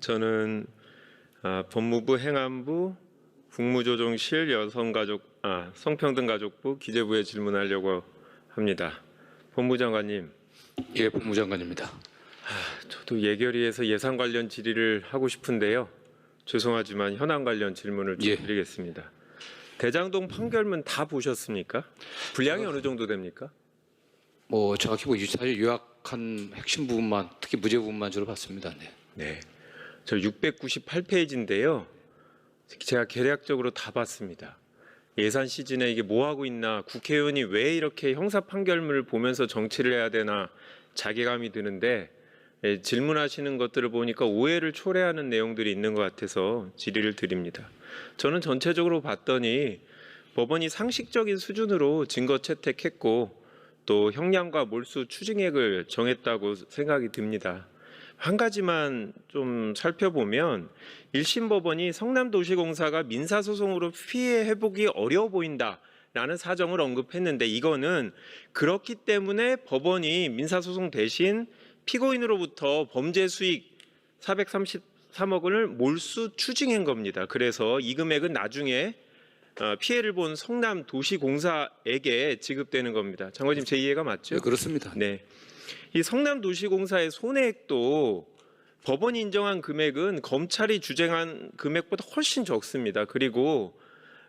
저는 아, 법무부 행안부 국무조정실 여성가족 아, 성평등가족부 기재부에 질문하려고 합니다. 법무장관님, 예, 법무장관입니다. 저도 예결위에서 예산 관련 질의를 하고 싶은데요. 죄송하지만 현안 관련 질문을 좀 예. 드리겠습니다. 대장동 판결문 다 보셨습니까? 분량이 어 느 정도 됩니까? 뭐 정확히 뭐 사실 요약한 핵심 부분만 특히 무죄 부분만 주로 봤습니다. 네. 네. 저 698페이지인데요. 제가 계략적으로 다 봤습니다. 예산 시즌에 이게 뭐 하고 있나, 국회의원이 왜 이렇게 형사 판결문을 보면서 정치를 해야 되나 자괴감이 드는데 예, 질문하시는 것들을 보니까 오해를 초래하는 내용들이 있는 것 같아서 질의를 드립니다. 저는 전체적으로 봤더니 법원이 상식적인 수준으로 증거 채택했고 또 형량과 몰수 추징액을 정했다고 생각이 듭니다. 한 가지만 좀 살펴보면 1심 법원이 성남도시공사가 민사소송으로 피해 회복이 어려워 보인다 라는 사정을 언급했는데 이거는 그렇기 때문에 법원이 민사소송 대신 피고인으로부터 범죄 수익 433억 원을 몰수 추징한 겁니다. 그래서 이 금액은 나중에 어, 피해를 본 성남도시공사에게 지급되는 겁니다. 장관님 제 이해가 맞죠? 예, 그렇습니다. 네. 이 성남도시공사의 손해액도 법원이 인정한 금액은 검찰이 주장한 금액보다 훨씬 적습니다. 그리고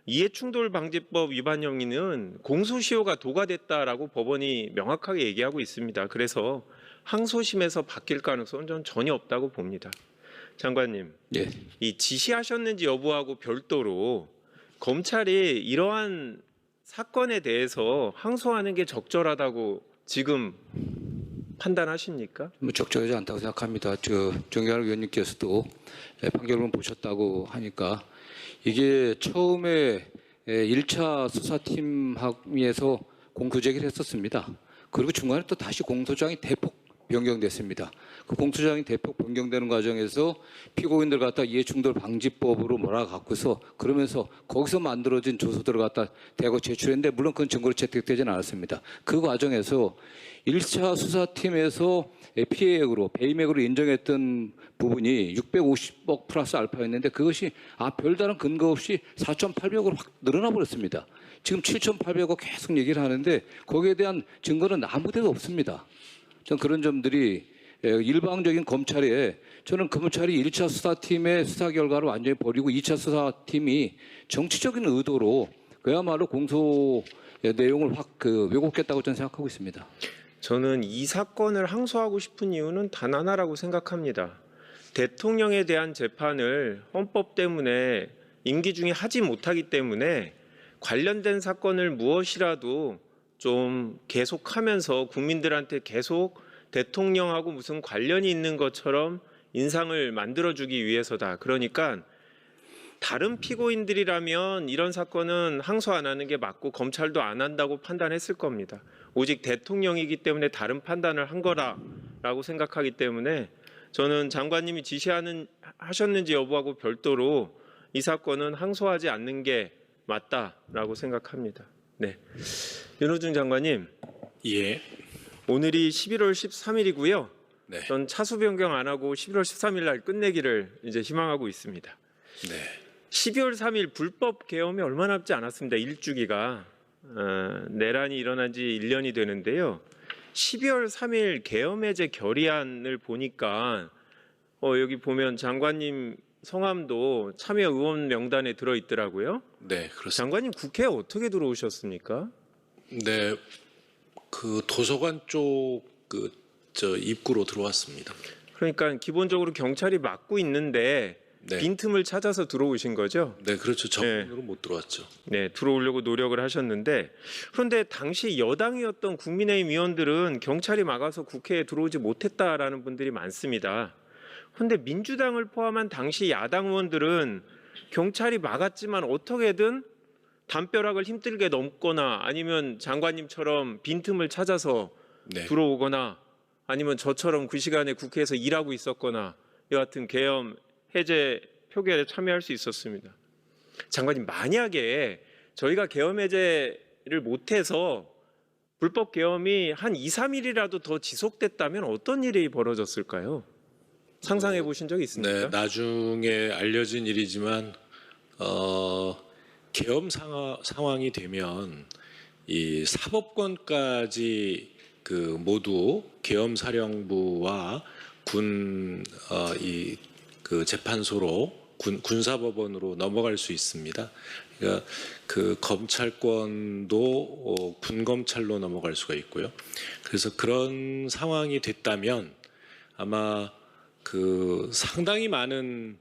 이해충돌방지법 위반 혐의는 공소시효가 도과됐다라고 법원이 명확하게 얘기하고 있습니다. 그래서 항소심에서 바뀔 가능성은 전 전혀 없다고 봅니다. 장관님, 예. 이 지시하셨는지 여부하고 별도로 검찰이 이러한 사건에 대해서 항소하는 게 적절하다고 지금 판단하십니까? 뭐 적절하지 않다고 생각합니다. 저 정경환 의원님께서도 예, 판결문 보셨다고 하니까 이게 처음에 예, 1차 수사팀 합의에서 공소 제기를 했었습니다. 그리고 중간에 또 다시 공소장이 대폭 변경됐습니다. 그 공소장이 대폭 변경되는 과정에서 피고인들 갖다 이해충돌 방지법으로 몰아갖고서 그러면서 거기서 만들어진 조서들을 갖다 대거 제출했는데 물론 그건 증거로 채택되지는 않았습니다. 그 과정에서 1차 수사팀에서 피해액으로 배임액으로 인정했던 부분이 650억 플러스 알파였는데 그것이 아 별다른 근거 없이 4,800억으로 확 늘어나 버렸습니다. 지금 7,800억 계속 얘기를 하는데 거기에 대한 증거는 아무데도 없습니다. 전 그런 점들이 예, 일방적인 검찰에 저는 검찰이 1차 수사팀의 수사 결과를 완전히 버리고 2차 수사팀이 정치적인 의도로 그야말로 공소 의 내용을 확 그 왜곡했다고 저는 생각하고 있습니다. 저는 이 사건을 항소하고 싶은 이유는 단 하나라고 생각합니다. 대통령에 대한 재판을 헌법 때문에 임기 중에 하지 못하기 때문에 관련된 사건을 무엇이라도 좀 계속하면서 국민들한테 계속 대통령하고 무슨 관련이 있는 것처럼 인상을 만들어주기 위해서다. 그러니까 다른 피고인들이라면 이런 사건은 항소 안 하는 게 맞고 검찰도 안 한다고 판단했을 겁니다. 오직 대통령이기 때문에 다른 판단을 한 거라라고 생각하기 때문에 저는 장관님이 지시하는 하셨는지 여부하고 별도로 이 사건은 항소하지 않는 게 맞다라고 생각합니다. 네. 윤호중 장관님, 예. 오늘이 11월 13일이고요. 네. 전 차수 변경 안 하고 11월 13일 날 끝내기를 이제 희망하고 있습니다. 네. 12월 3일 불법 계엄이 얼마 남지 않았습니다. 일주기가 어, 내란이 일어난 지 1년이 되는데요. 12월 3일 계엄 해제 결의안을 보니까 어, 여기 보면 장관님 성함도 참여 의원 명단에 들어 있더라고요. 네, 그렇습니다. 장관님 국회에 어떻게 들어오셨습니까? 네. 그 도서관 쪽 그 저 입구로 들어왔습니다. 그러니까 기본적으로 경찰이 막고 있는데 네. 빈틈을 찾아서 들어오신 거죠? 네, 그렇죠. 정문으로 못 들어왔죠. 네, 들어오려고 노력을 하셨는데 그런데 당시 여당이었던 국민의힘 의원들은 경찰이 막아서 국회에 들어오지 못했다라는 분들이 많습니다. 그런데 민주당을 포함한 당시 야당 의원들은 경찰이 막았지만 어떻게든 담벼락을 힘들게 넘거나 아니면 장관님처럼 빈틈을 찾아서 네. 들어오거나 아니면 저처럼 그 시간에 국회에서 일하고 있었거나 여하튼 계엄 해제 표결에 참여할 수 있었습니다. 장관님 만약에 저희가 계엄 해제를 못해서 불법 계엄이 한 2, 3일이라도 더 지속됐다면 어떤 일이 벌어졌을까요? 상상해 보신 적이 네, 있습니까? 나중에 알려진 일이지만 어, 계엄 상황이 되면 이 사법권까지 그 모두 계엄 사령부와 군이그 재판소로 군 군사법원으로 넘어갈 수 있습니다. 그러니까 그 검찰권도 어, 군 검찰로 넘어갈 수가 있고요. 그래서 그런 상황이 됐다면 아마 그 상당히 많은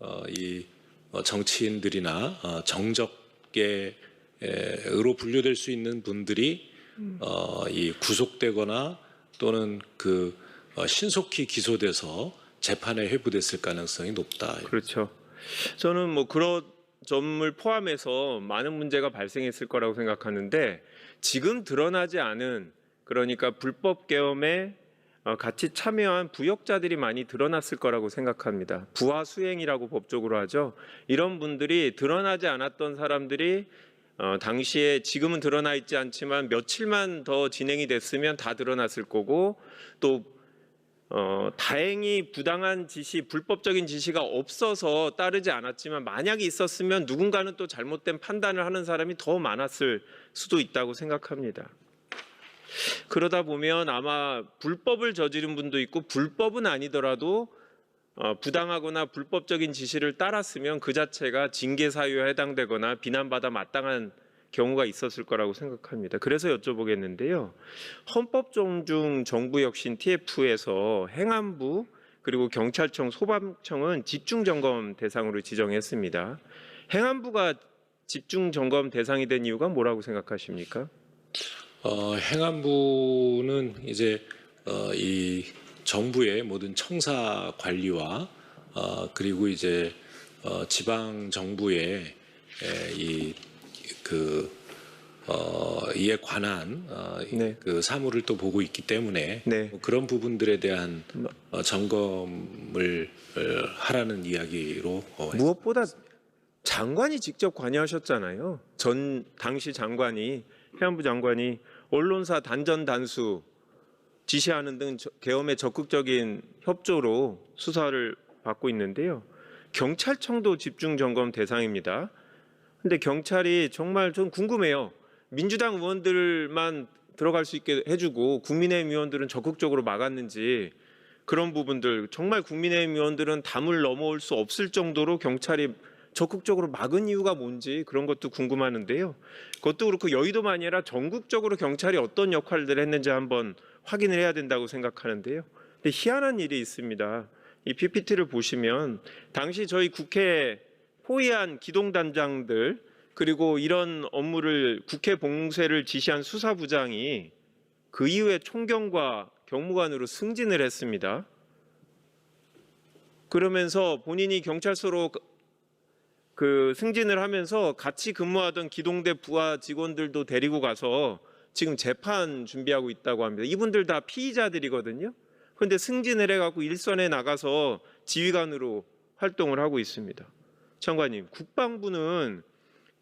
어, 이 어, 정치인들이나 어, 정적계로 분류될 수 있는 분들이 어, 이 구속되거나 또는 그 어, 신속히 기소돼서 재판에 회부됐을 가능성이 높다. 그렇죠. 저는 뭐 그런 점을 포함해서 많은 문제가 발생했을 거라고 생각하는데 지금 드러나지 않은 그러니까 불법 계엄에 어, 같이 참여한 부역자들이 많이 드러났을 거라고 생각합니다. 부하 수행이라고 법적으로 하죠. 이런 분들이 드러나지 않았던 사람들이 어, 당시에 지금은 드러나 있지 않지만 며칠만 더 진행이 됐으면 다 드러났을 거고 또 어, 다행히 부당한 지시, 불법적인 지시가 없어서 따르지 않았지만 만약에 있었으면 누군가는 또 잘못된 판단을 하는 사람이 더 많았을 수도 있다고 생각합니다. 그러다 보면 아마 불법을 저지른 분도 있고 불법은 아니더라도 어, 부당하거나 불법적인 지시를 따랐으면 그 자체가 징계 사유에 해당되거나 비난받아 마땅한 경우가 있었을 거라고 생각합니다. 그래서 여쭤보겠는데요. 헌법 존중 정부 혁신 TF에서 행안부 그리고 경찰청, 소방청은 집중 점검 대상으로 지정했습니다. 행안부가 집중 점검 대상이 된 이유가 뭐라고 생각하십니까? 어, 행안부는 이제 어, 이 정부의 모든 청사 관리와 어, 그리고 이제 어, 지방 정부의 이그 어, 이에 관한 어, 네. 그 사무를 또 보고 있기 때문에 네. 뭐 그런 부분들에 대한 어, 점검을 어, 하라는 이야기로 어, 무엇보다 장관이 직접 관여하셨잖아요. 전 당시 장관이 해안부 장관이 언론사 단전 단수 지시하는 등 저- 계엄에 적극적인 협조로 수사를 받고 있는데요. 경찰청도 집중 점검 대상입니다. 근데 경찰이 정말 좀 궁금해요. 민주당 의원들만 들어갈 수 있게 해주고 국민의힘 의원들은 적극적으로 막았는지 그런 부분들 정말 국민의힘 의원들은 담을 넘어올 수 없을 정도로 경찰이 적극적으로 막은 이유가 뭔지 그런 것도 궁금하는데요. 그것도 그렇고 여의도만 아니라 전국적으로 경찰이 어떤 역할들을 했는지 한번 확인을 해야 된다고 생각하는데요. 근데 희한한 일이 있습니다. 이 PPT를 보시면 당시 저희 국회 호위한 기동단장들 그리고 이런 업무를 국회 봉쇄를 지시한 수사부장이 그 이후에 총경과 경무관으로 승진을 했습니다. 그러면서 본인이 경찰서로 그 승진을 하면서 같이 근무하던 기동대 부하 직원들도 데리고 가서 지금 재판 준비하고 있다고 합니다. 이분들 다 피의자들이거든요. 그런데 승진을 해갖고 일선에 나가서 지휘관으로 활동을 하고 있습니다. 장관님, 국방부는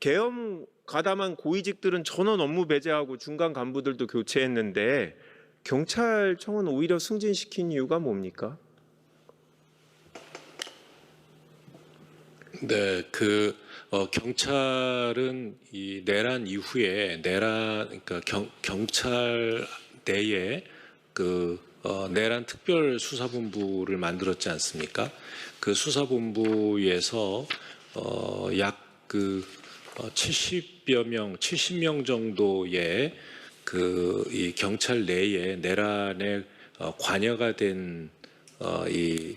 계엄 가담한 고위직들은 전원 업무 배제하고 중간 간부들도 교체했는데 경찰청은 오히려 승진시킨 이유가 뭡니까? 네, 그 어, 경찰은 이 내란 이후에 내란 그러니까 경, 경찰 내에 그 어, 내란 특별 수사본부를 만들었지 않습니까? 그 수사본부에서 어, 약그 어, 70여 명, 70명 정도의 그 이 경찰 내에 내란에 어, 관여가 된 어, 이그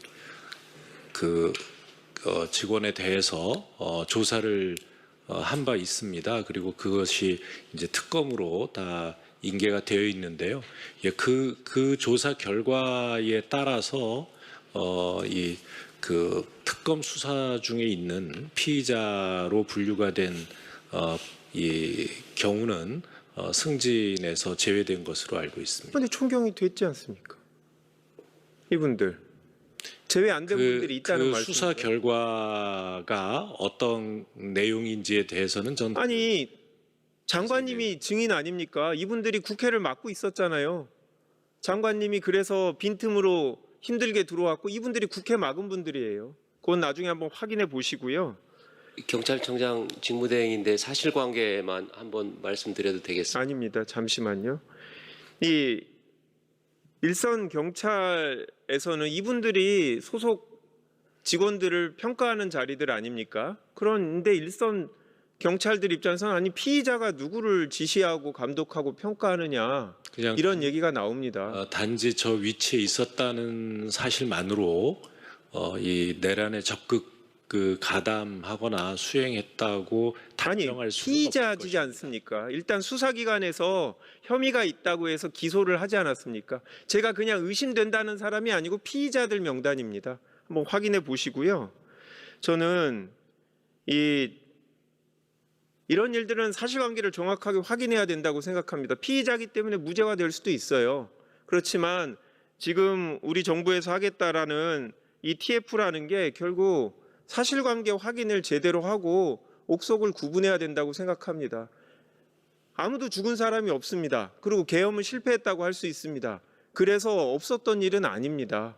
어, 직원에 대해서 어, 조사를 어, 한바 있습니다. 그리고 그것이 이제 특검으로 다 인계가 되어 있는데요. 예, 그, 그 조사 결과에 따라서 어, 이그 특검 수사 중에 있는 피의자로 분류가 된 어, 이 경우는 어, 승진에서 제외된 것으로 알고 있습니다. 근데 총경이 됐지 않습니까? 이분들 제외 안 된 분들이 있다는 그 말씀. 수사 결과가 어떤 내용인지에 대해서는 전 아니 장관님이 증인 아닙니까? 이분들이 국회를 맡고 있었잖아요. 장관님이 그래서 빈틈으로 힘들게 들어왔고 이분들이 국회 막은 분들이에요. 그건 나중에 한번 확인해 보시고요. 경찰청장 직무대행인데 사실관계만 한번 말씀드려도 되겠습니다. 아닙니다. 잠시만요. 이 일선 경찰에서는 이분들이 소속 직원들을 평가하는 자리들 아닙니까? 그런데 일선 경찰들 입장에서는 아니 피의자가 누구를 지시하고 감독하고 평가하느냐 이런 얘기가 나옵니다. 어, 단지 저 위치에 있었다는 사실만으로 어, 이 내란에 적극 그 가담하거나 수행했다고 아니 것입니다. 않습니까? 일단 수사기관에서 혐의가 있다고 해서 기소를 하지 않았습니까? 제가 그냥 의심된다는 사람이 아니고 피의자들 명단입니다. 한번 확인해 보시고요. 저는 이 이런 일들은 사실관계를 정확하게 확인해야 된다고 생각합니다. 피의자기 때문에 무죄가 될 수도 있어요. 그렇지만 지금 우리 정부에서 하겠다라는 이 TF라는 게 결국 사실관계 확인을 제대로 하고 옥석을 구분해야 된다고 생각합니다. 아무도 죽은 사람이 없습니다. 그리고 계엄은 실패했다고 할 수 있습니다. 그래서 없었던 일은 아닙니다.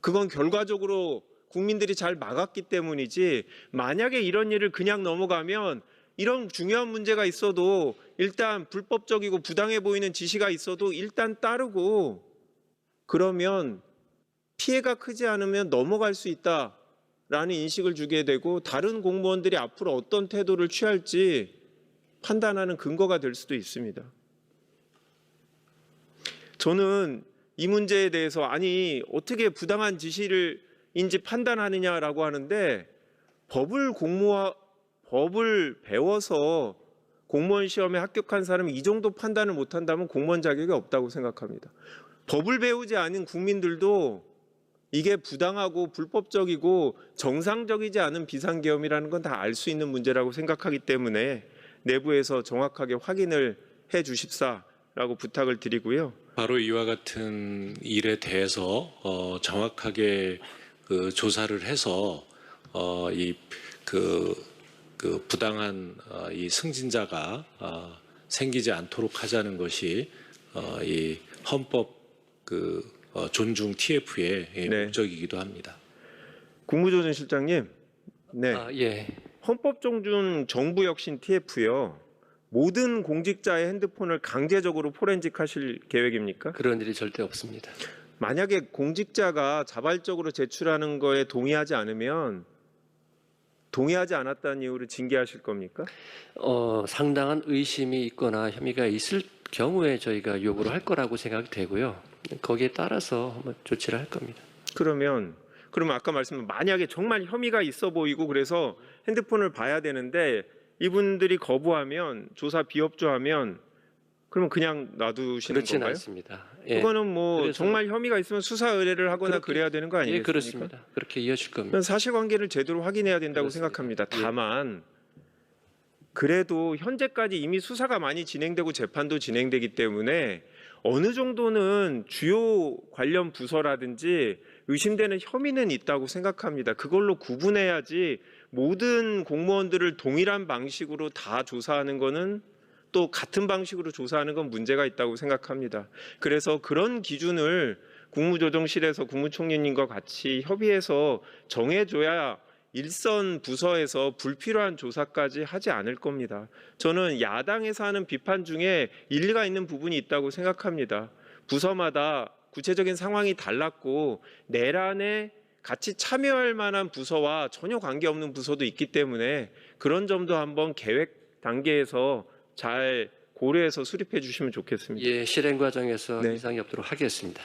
그건 결과적으로 국민들이 잘 막았기 때문이지 만약에 이런 일을 그냥 넘어가면 이런 중요한 문제가 있어도 일단 불법적이고 부당해 보이는 지시가 있어도 일단 따르고 그러면 피해가 크지 않으면 넘어갈 수 있다 라는 인식을 주게 되고 다른 공무원들이 앞으로 어떤 태도를 취할지 판단하는 근거가 될 수도 있습니다. 저는 이 문제에 대해서 아니 어떻게 부당한 지시를 인지 판단하느냐라고 하는데 법을 공모하 법을 배워서 공무원 시험에 합격한 사람이 이 정도 판단을 못 한다면 공무원 자격이 없다고 생각합니다. 법을 배우지 않은 국민들도 이게 부당하고 불법적이고 정상적이지 않은 비상계엄이라는 건 다 알 수 있는 문제라고 생각하기 때문에 내부에서 정확하게 확인을 해 주십사라고 부탁을 드리고요. 바로 이와 같은 일에 대해서 어, 정확하게 그 조사를 해서 어, 이그 그 부당한 어, 이 승진자가 어, 생기지 않도록 하자는 것이 어, 이 헌법 그 어, 존중 TF의 예, 네. 목적이기도 합니다. 국무조정 실장님, 네. 아, 예. 헌법 종준 정부 혁신 TF요. 모든 공직자의 핸드폰을 강제적으로 포렌직하실 계획입니까? 그런 일이 절대 없습니다. 만약에 공직자가 자발적으로 제출하는 거에 동의하지 않으면 동의하지 않았다는 이유로 징계하실 겁니까? 어, 상당한 의심이 있거나 혐의가 있을 경우에 저희가 요구를 할 거라고 생각이 되고요. 거기에 따라서 조치를 할 겁니다. 그러면 그러면 아까 말씀한 만약에 정말 혐의가 있어 보이고 그래서 핸드폰을 봐야 되는데 이분들이 거부하면 조사 비협조하면 그러면 그냥 놔두시는 그렇지는 건가요? 않습니다. 예. 그거는 뭐 정말 혐의가 있으면 수사 의뢰를 하거나 그렇게- 그래야 되는 거 아니겠습니까? 예, 그렇습니다. 그렇게 이어질 겁니다. 사실관계를 제대로 확인해야 된다고 그렇습니다. 생각합니다. 예. 다만 그래도 현재까지 이미 수사가 많이 진행되고 재판도 진행되기 때문에 어느 정도는 주요 관련 부서라든지 의심되는 혐의는 있다고 생각합니다. 그걸로 구분해야지 모든 공무원들을 동일한 방식으로 다 조사하는 거는 또 같은 방식으로 조사하는 건 문제가 있다고 생각합니다. 그래서 그런 기준을 국무조정실에서 국무총리님과 같이 협의해서 정해줘야 일선 부서에서 불필요한 조사까지 하지 않을 겁니다. 저는 야당에서 하는 비판 중에 일리가 있는 부분이 있다고 생각합니다. 부서마다 구체적인 상황이 달랐고 내란에 같이 참여할 만한 부서와 전혀 관계없는 부서도 있기 때문에 그런 점도 한번 계획 단계에서 잘 고려해서 수립해 주시면 좋겠습니다. 예, 실행 과정에서 네. 이상이 없도록 하겠습니다.